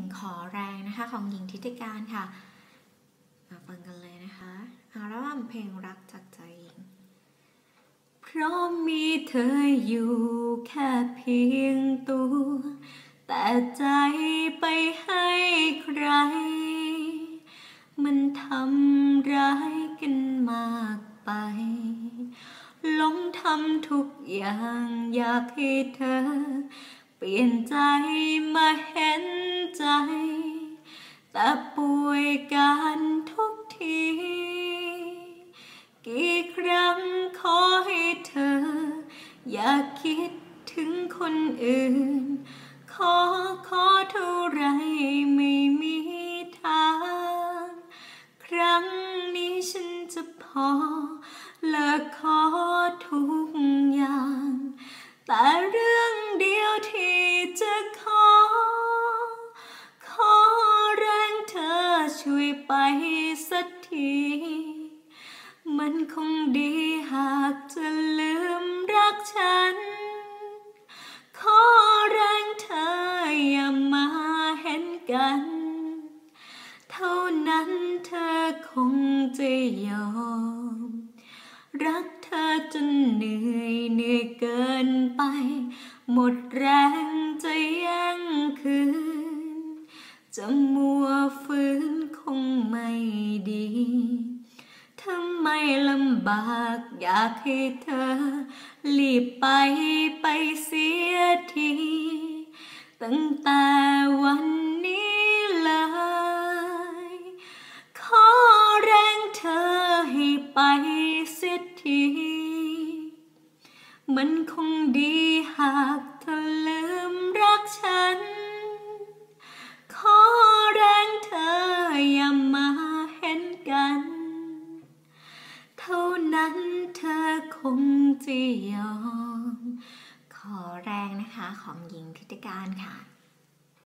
งขอแรงนะคะของหญิงทิติการค่ะ มาฟังกันเลยนะคะอัลบั้มเพลงรักจากใจหญิง เพราะมีเธออยู่แค่เพียงตัว แต่ใจไปให้ใคร มันทำร้ายกันมากไปลงทำทุกอย่างอยากให้เธอ เปลี่ยนใจมาเห็นใแต่ป่วยการทุกที กี่ครั้งขอให้เธอ อย่าคิดถึงคนอื่น ขอขอเท่าไรไม่มีทาง ครั้งนี้ฉันจะพอเลิกขอทุกอย่าง แต่ ไปสักที มันคงดีหากจะลืมรักฉัน ขอแรงเธออย่ามาเห็นกัน เท่านั้นเธอคงจะยอม รักเธอจนเหนื่อยเหนื่อยเกินไป หมดแรงจะย่งคืนจะมัวฟื้นำบากอยากให้เธอรีบไปไปเสียที ตั้งแต่วันนี้เลย ขอแรงเธอให้ไปเสียที มันคงดีหากเธอลืมรั นั้นเธอคงจะยอม ขอแรงนะคะของหญิงทิตการค่ะ